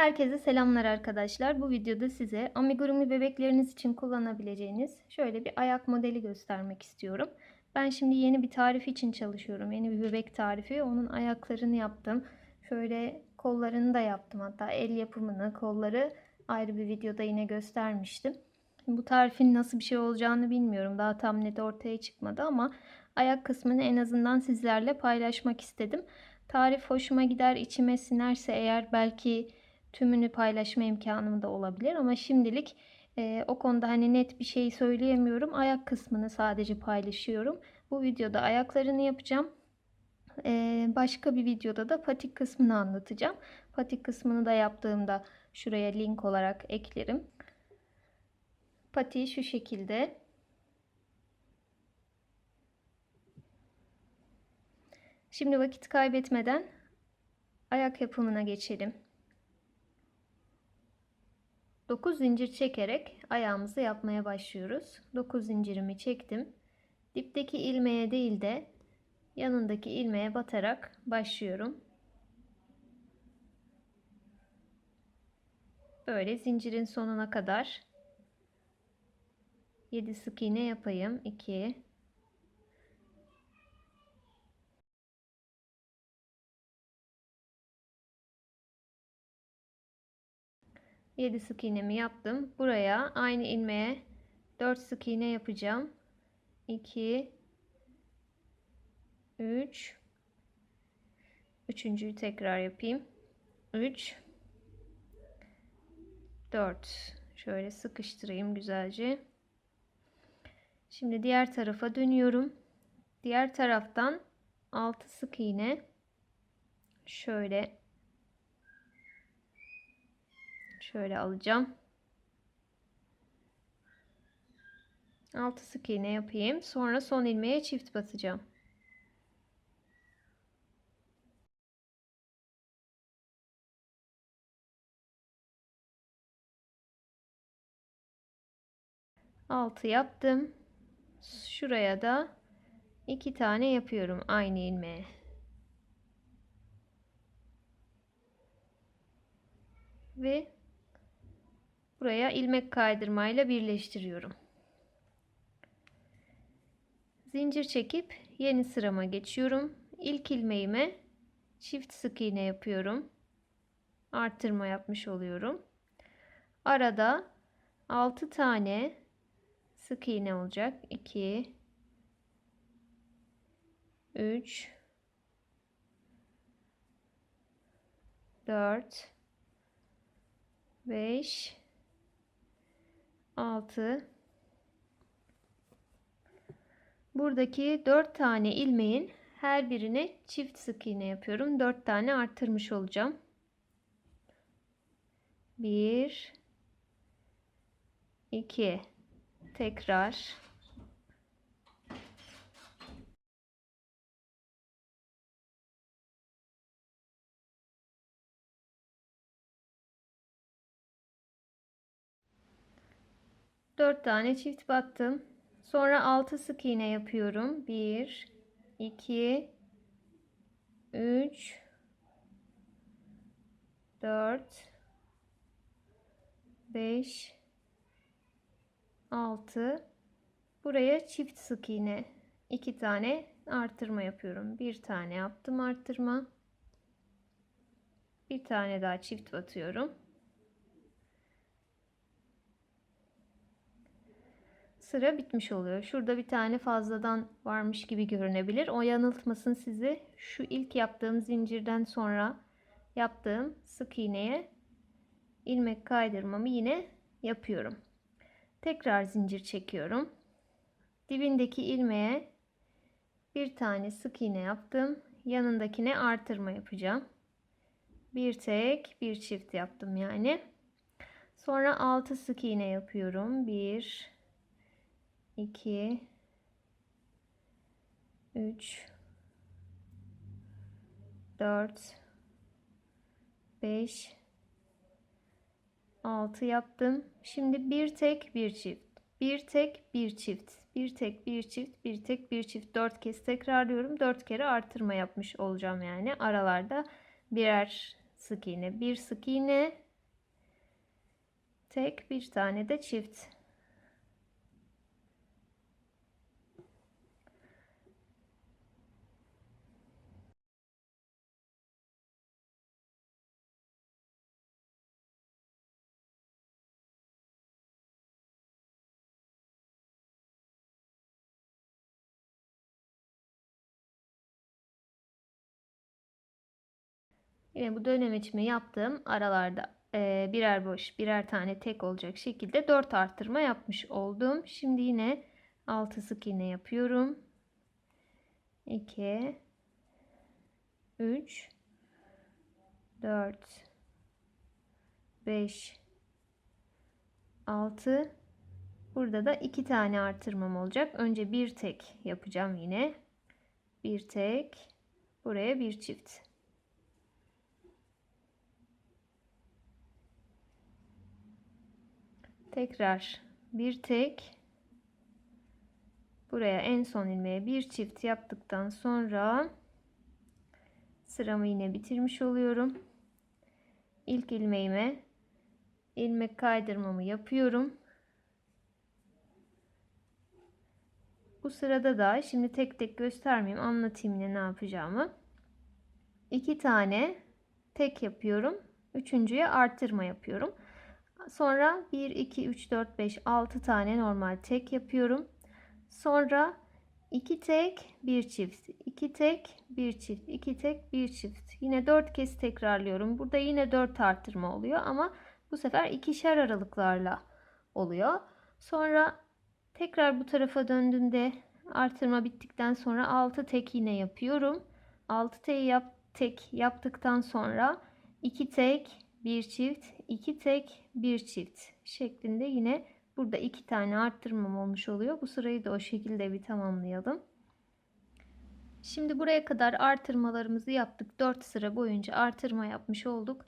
Herkese selamlar arkadaşlar. Bu videoda size amigurumi bebekleriniz için kullanabileceğiniz şöyle bir ayak modeli göstermek istiyorum. Ben şimdi yeni bir tarif için çalışıyorum. Yeni bir bebek tarifi. Onun ayaklarını yaptım. Şöyle kollarını da yaptım. Hatta el yapımını, kolları ayrı bir videoda yine göstermiştim. Bu tarifin nasıl bir şey olacağını bilmiyorum. Daha tam net ortaya çıkmadı ama ayak kısmını en azından sizlerle paylaşmak istedim. Tarif hoşuma gider, içime sinerse eğer belki tümünü paylaşma imkanım da olabilir ama şimdilik e, o konuda hani net bir şey söyleyemiyorum. Ayak kısmını sadece paylaşıyorum. Bu videoda ayaklarını yapacağım. E, başka bir videoda da patik kısmını anlatacağım. Patik kısmını da yaptığımda şuraya link olarak eklerim. Patiği şu şekilde. Şimdi vakit kaybetmeden ayak yapımına geçelim. 9 zincir çekerek ayağımızı yapmaya başlıyoruz. 9 zincirimi çektim. Dipteki ilmeğe değil de yanındaki ilmeğe batarak başlıyorum. Böyle zincirin sonuna kadar 7 sık iğne yapayım. 2 7 sık iğnemi yaptım. Buraya aynı ilmeğe 4 sık iğne yapacağım. 2 3 Üçüncüyü tekrar yapayım. 3 4 Şöyle sıkıştırayım güzelce. Şimdi diğer tarafa dönüyorum. Diğer taraftan 6 sık iğne şöyle Şöyle alacağım. 6 sık iğne yapayım. Sonra son ilmeğe çift basacağım. Altı yaptım. Şuraya da iki tane yapıyorum aynı ilmeğe. Ve buraya ilmek kaydırmayla birleştiriyorum. Zincir çekip yeni sırama geçiyorum. İlk ilmeğime çift sık iğne yapıyorum. Artırma yapmış oluyorum. Arada 6 tane sık iğne olacak. 2 3 4 5 6 Buradaki 4 tane ilmeğin her birine çift sık iğne yapıyorum. 4 tane arttırmış olacağım. 1 2 tekrar 4 tane çift battım. Sonra 6 sık iğne yapıyorum. 1 2 3 4 5 6 Buraya çift sık iğne 2 tane artırma yapıyorum. Bir tane yaptım artırma. Bir tane daha çift batıyorum. Sıra bitmiş oluyor. Şurada bir tane fazladan varmış gibi görünebilir. O yanıltmasın sizi. Şu ilk yaptığım zincirden sonra yaptığım sık iğneye ilmek kaydırmamı yine yapıyorum. Tekrar zincir çekiyorum. Dibindeki ilmeğe bir tane sık iğne yaptım. Yanındakine artırma yapacağım. Bir tek, bir çift yaptım yani. Sonra 6 sık iğne yapıyorum. 1 2 3 4 5 6 yaptım. Şimdi bir tek bir çift. Bir tek bir çift. Bir tek bir çift. Bir tek bir çift. 4 kez tekrarlıyorum. 4 kere artırma yapmış olacağım yani. Aralarda birer sık iğne. Bir sık iğne. tek, bir tane de çift. Yine bu dönemeçimi yaptığım aralarda birer boş birer tane tek olacak şekilde 4 arttırma yapmış oldum. Şimdi yine 6 sık iğne yapıyorum. 2 3 4 5 6 Burada da 2 tane artırmam olacak. Önce bir tek yapacağım yine. Bir tek. Buraya bir çift. Tekrar bir tek. Buraya en son ilmeğe bir çift yaptıktan sonra sıramı yine bitirmiş oluyorum. İlk ilmeğime ilmek kaydırmamı yapıyorum. Bu sırada da şimdi tek tek göstermeyeyim anlatayım yine ne yapacağımı. İki tane tek yapıyorum. Üçüncüye arttırma yapıyorum. Sonra 1, 2, 3, 4, 5, 6 tane normal tek yapıyorum. Sonra 2 tek, 1 çift, 2 tek, 1 çift, 2 tek, 1 çift. Yine 4 kez tekrarlıyorum. Burada yine 4 artırma oluyor ama bu sefer ikişer aralıklarla oluyor. Sonra tekrar bu tarafa döndüğümde artırma bittikten sonra 6 tek yine yapıyorum. 6 tek yap, tek yaptıktan sonra 2 tek, bir çift, iki tek, bir çift şeklinde yine burada iki tane arttırmam olmuş oluyor. Bu sırayı da o şekilde bir tamamlayalım. Şimdi buraya kadar artırmalarımızı yaptık. 4 sıra boyunca artırma yapmış olduk.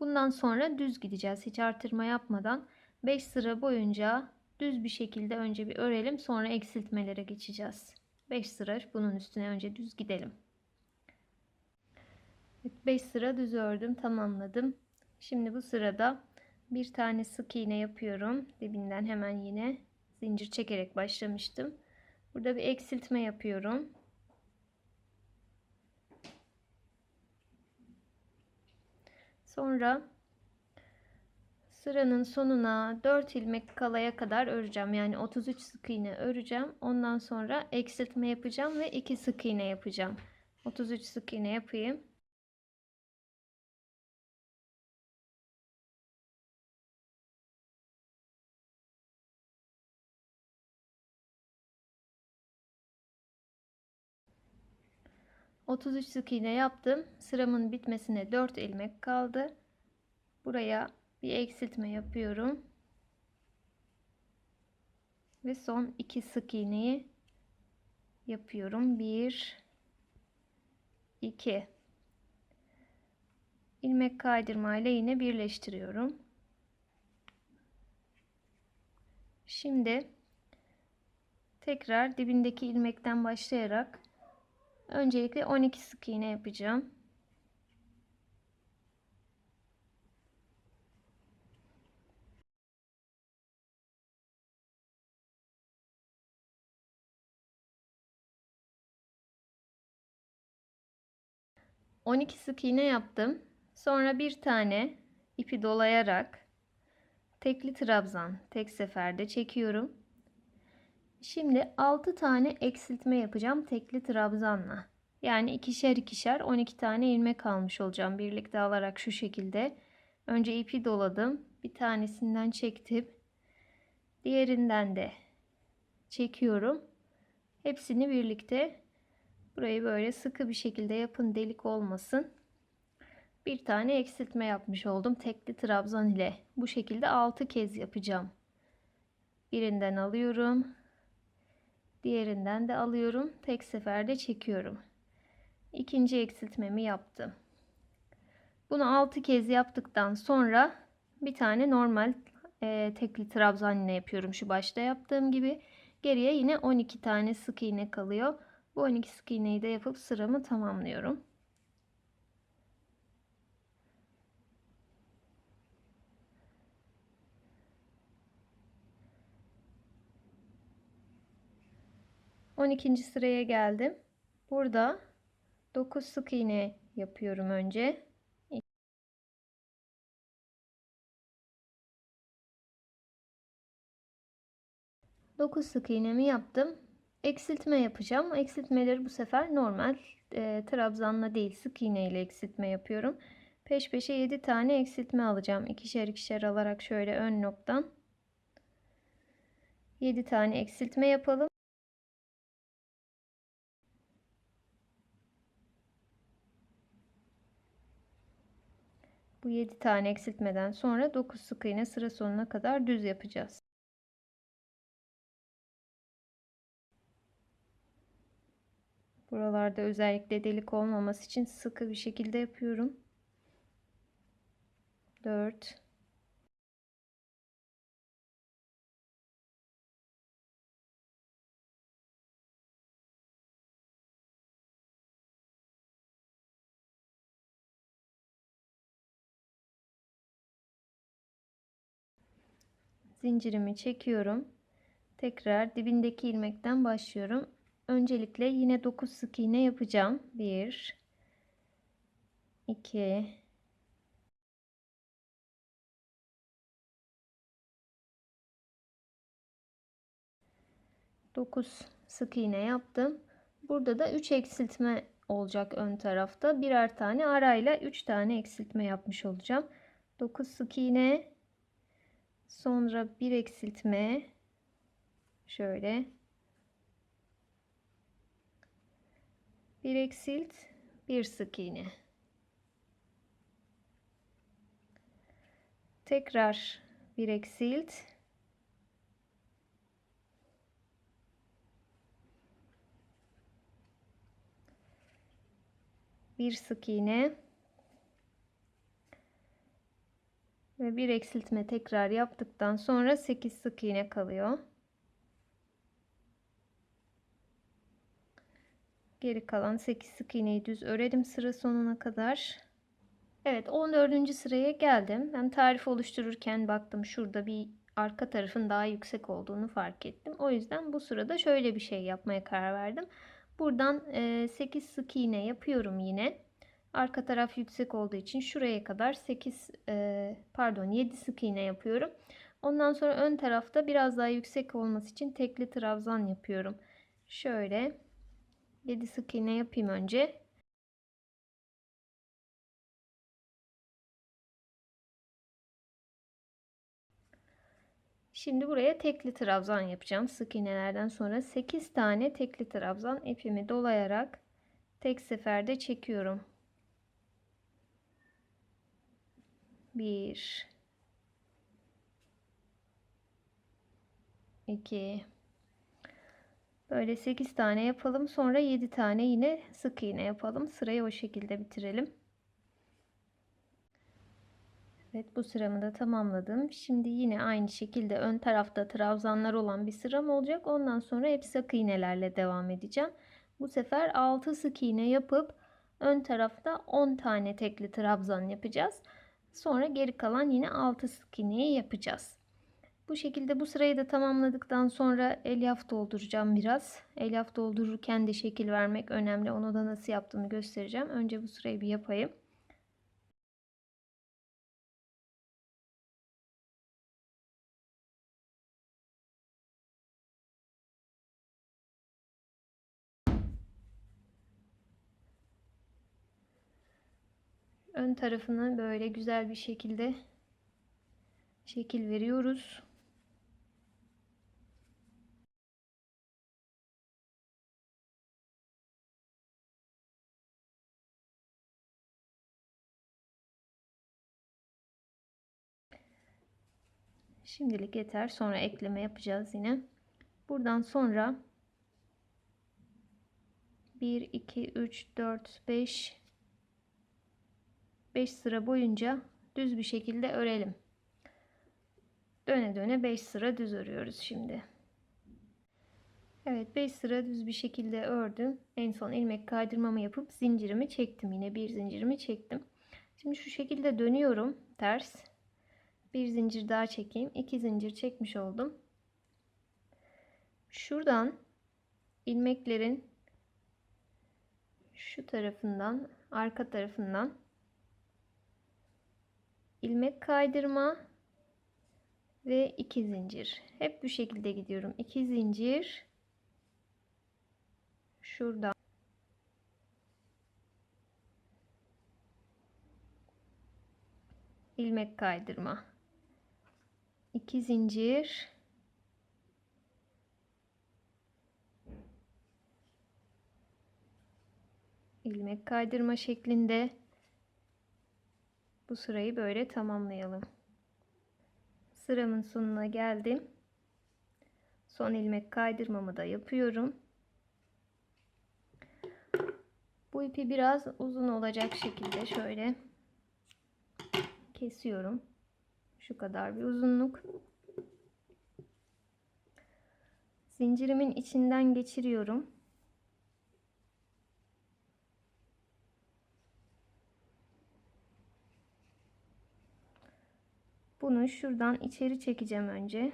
Bundan sonra düz gideceğiz. Hiç artırma yapmadan 5 sıra boyunca düz bir şekilde önce bir örelim. Sonra eksiltmelere geçeceğiz. 5 sıra bunun üstüne önce düz gidelim. 5 sıra düz ördüm, tamamladım. Şimdi bu sırada bir tane sık iğne yapıyorum. Dibinden hemen yine zincir çekerek başlamıştım. Burada bir eksiltme yapıyorum. Sonra sıranın sonuna 4 ilmek kalaya kadar öreceğim. Yani 33 sık iğne öreceğim. Ondan sonra eksiltme yapacağım ve 2 sık iğne yapacağım. 33 sık iğne yapayım. 33 sık iğne yaptım. Sıramın bitmesine 4 ilmek kaldı. Buraya bir eksiltme yapıyorum. Ve son 2 sık iğneyi yapıyorum. 1 2 ilmek kaydırma ile yine birleştiriyorum. Şimdi tekrar dibindeki ilmekten başlayarak Öncelikle 12 sık iğne yapacağım. On iki sık iğne yaptım. Sonra bir tane ipi dolayarak tekli trabzan tek seferde çekiyorum. Şimdi 6 tane eksiltme yapacağım tekli trabzanla. Yani ikişer ikişer 12 tane ilmek almış olacağım birlikte alarak şu şekilde. Önce ipi doladım. Bir tanesinden çektim. Diğerinden de çekiyorum. Hepsini birlikte burayı böyle sıkı bir şekilde yapın delik olmasın. Bir tane eksiltme yapmış oldum tekli trabzan ile. Bu şekilde 6 kez yapacağım. Birinden alıyorum. Diğerinden de alıyorum. Tek seferde çekiyorum. İkinci eksiltmemi yaptım. Bunu 6 kez yaptıktan sonra bir tane normal e, tekli trabzan iğne yapıyorum. Şu başta yaptığım gibi. Geriye yine 12 tane sık iğne kalıyor. Bu 12 sık iğneyi de yapıp sıramı tamamlıyorum. 12. sıraya geldim. Burada 9 sık iğne yapıyorum önce. Dokuz sık iğnemi yaptım. Eksiltme yapacağım. Eksiltmeleri bu sefer normal e, trabzanla değil sık iğne ile eksiltme yapıyorum. Peş peşe 7 tane eksiltme alacağım. İkişer ikişer alarak şöyle ön noktan 7 tane eksiltme yapalım. Bu 7 tane eksiltmeden sonra 9 sık iğne sıra sonuna kadar düz yapacağız. Buralarda özellikle delik olmaması için sıkı bir şekilde yapıyorum. 4 zincirimi çekiyorum. Tekrar dibindeki ilmekten başlıyorum. Öncelikle yine 9 sık iğne yapacağım. 1 2 9 sık iğne yaptım. Burada da 3 eksiltme olacak ön tarafta. Birer tane arayla 3 tane eksiltme yapmış olacağım. 9 sık iğne sonra bir eksiltme. Şöyle. Bir eksilt bir sık iğne. Tekrar bir eksilt. Bir sık iğne ve bir eksiltme tekrar yaptıktan sonra 8 sık iğne kalıyor. Geri kalan 8 sık iğneyi düz örelim sıra sonuna kadar. Evet 14. sıraya geldim. Ben tarif oluştururken baktım şurada bir arka tarafın daha yüksek olduğunu fark ettim. O yüzden bu sırada şöyle bir şey yapmaya karar verdim. Buradan 8 sık iğne yapıyorum yine. Arka taraf yüksek olduğu için şuraya kadar 8 pardon 7 sık iğne yapıyorum. Ondan sonra ön tarafta biraz daha yüksek olması için tekli trabzan yapıyorum. Şöyle 7 sık iğne yapayım önce. Şimdi buraya tekli trabzan yapacağım. Sık iğnelerden sonra 8 tane tekli trabzan ipimi dolayarak tek seferde çekiyorum. 1 2 Böyle 8 tane yapalım. Sonra 7 tane yine sık iğne yapalım. Sırayı o şekilde bitirelim. Evet bu sıramı da tamamladım. Şimdi yine aynı şekilde ön tarafta trabzanlar olan bir sıram olacak. Ondan sonra hep sık iğnelerle devam edeceğim. Bu sefer 6 sık iğne yapıp ön tarafta 10 tane tekli trabzan yapacağız. Sonra geri kalan yine 6 sık iğneyi yapacağız. Bu şekilde bu sırayı da tamamladıktan sonra elyaf dolduracağım biraz. Elyaf doldururken de şekil vermek önemli. Onu da nasıl yaptığımı göstereceğim. Önce bu sırayı bir yapayım. Ön tarafını böyle güzel bir şekilde şekil veriyoruz. Şimdilik yeter. Sonra ekleme yapacağız yine. Buradan sonra 1 2 3 4 5 5 sıra boyunca düz bir şekilde örelim. Döne döne 5 sıra düz örüyoruz şimdi. Evet 5 sıra düz bir şekilde ördüm. En son ilmek kaydırmamı yapıp zincirimi çektim. Yine bir zincirimi çektim. Şimdi şu şekilde dönüyorum ters. Bir zincir daha çekeyim. 2 zincir çekmiş oldum. Şuradan ilmeklerin şu tarafından, arka tarafından ilmek kaydırma ve iki zincir. Hep bu şekilde gidiyorum. İki zincir şuradan ilmek kaydırma. iki zincir ilmek kaydırma şeklinde bu sırayı böyle tamamlayalım. Sıramın sonuna geldim. Son ilmek kaydırmamı da yapıyorum. Bu ipi biraz uzun olacak şekilde şöyle kesiyorum. Şu kadar bir uzunluk. Zincirimin içinden geçiriyorum. Bunu şuradan içeri çekeceğim önce.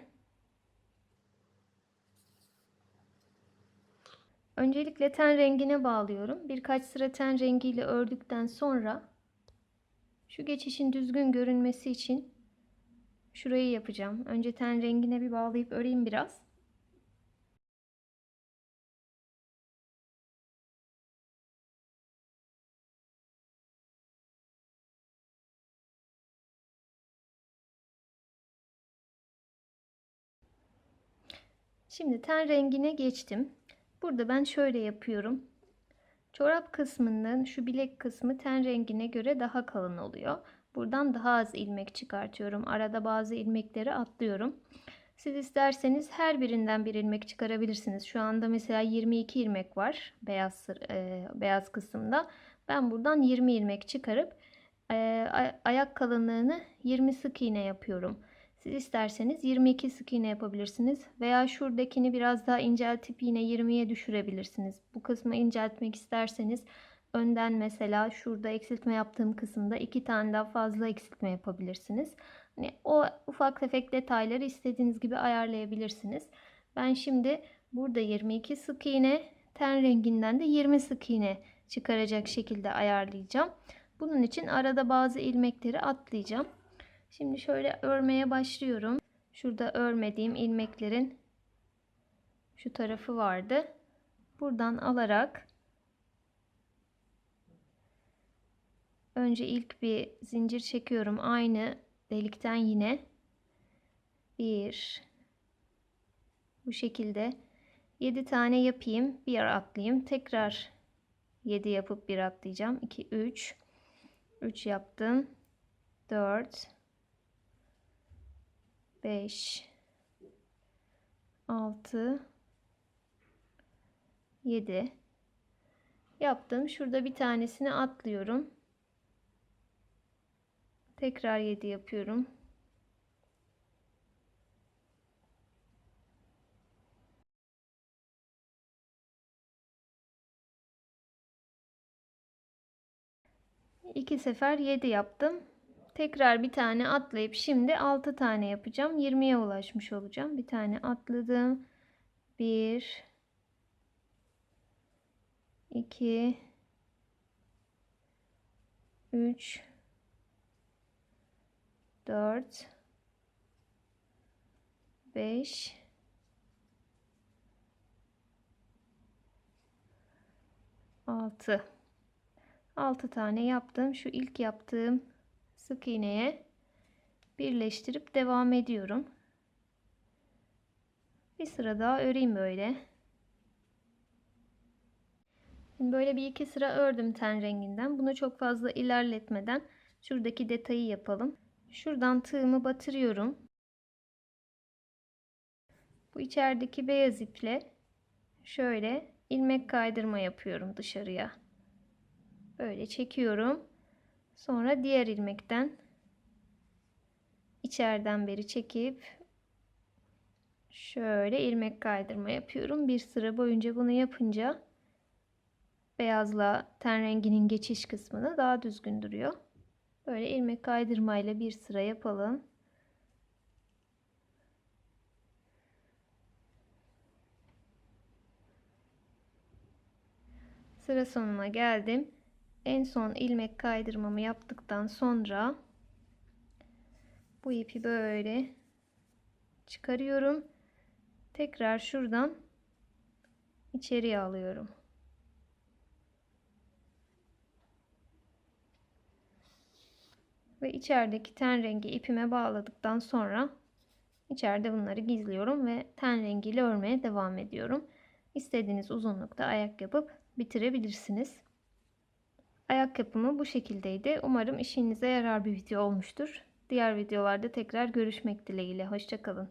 Öncelikle ten rengine bağlıyorum. Birkaç sıra ten rengiyle ördükten sonra şu geçişin düzgün görünmesi için şurayı yapacağım. Önce ten rengine bir bağlayıp öreyim biraz. Şimdi ten rengine geçtim. Burada ben şöyle yapıyorum. Çorap kısmının şu bilek kısmı ten rengine göre daha kalın oluyor. Buradan daha az ilmek çıkartıyorum. Arada bazı ilmekleri atlıyorum. Siz isterseniz her birinden bir ilmek çıkarabilirsiniz. Şu anda mesela 22 ilmek var beyaz e, beyaz kısımda. Ben buradan 20 ilmek çıkarıp e, ayak kalınlığını 20 sık iğne yapıyorum. Siz isterseniz 22 sık iğne yapabilirsiniz veya şuradakini biraz daha inceltip yine 20'ye düşürebilirsiniz. Bu kısmı inceltmek isterseniz önden mesela şurada eksiltme yaptığım kısımda iki tane daha fazla eksiltme yapabilirsiniz. Hani o ufak tefek detayları istediğiniz gibi ayarlayabilirsiniz. Ben şimdi burada 22 sık iğne, ten renginden de 20 sık iğne çıkaracak şekilde ayarlayacağım. Bunun için arada bazı ilmekleri atlayacağım. Şimdi şöyle örmeye başlıyorum. Şurada örmediğim ilmeklerin şu tarafı vardı. Buradan alarak önce ilk bir zincir çekiyorum. Aynı delikten yine bir bu şekilde 7 tane yapayım. Bir atlayayım. Tekrar 7 yapıp bir atlayacağım. 2 3 3 yaptım. 4 5 6 7 yaptım. Şurada bir tanesini atlıyorum. Tekrar 7 yapıyorum. İki sefer 7 yaptım. Tekrar bir tane atlayıp şimdi 6 tane yapacağım. 20'ye ulaşmış olacağım. Bir tane atladım. 1 2 3 4 5 6 6 tane yaptım. Şu ilk yaptığım sık iğneye birleştirip devam ediyorum. Bir sıra daha öreyim böyle. böyle bir iki sıra ördüm ten renginden. Bunu çok fazla ilerletmeden şuradaki detayı yapalım. Şuradan tığımı batırıyorum. Bu içerideki beyaz iple şöyle ilmek kaydırma yapıyorum dışarıya. Böyle çekiyorum. Sonra diğer ilmekten içeriden beri çekip şöyle ilmek kaydırma yapıyorum. Bir sıra boyunca bunu yapınca beyazla ten renginin geçiş kısmını daha düzgün duruyor. Böyle ilmek kaydırmayla bir sıra yapalım. Sıra sonuna geldim. En son ilmek kaydırmamı yaptıktan sonra bu ipi böyle çıkarıyorum. Tekrar şuradan içeriye alıyorum. Ve içerideki ten rengi ipime bağladıktan sonra içeride bunları gizliyorum ve ten rengiyle örmeye devam ediyorum. İstediğiniz uzunlukta ayak yapıp bitirebilirsiniz. Ayak yapımı bu şekildeydi. Umarım işinize yarar bir video olmuştur. Diğer videolarda tekrar görüşmek dileğiyle. Hoşçakalın.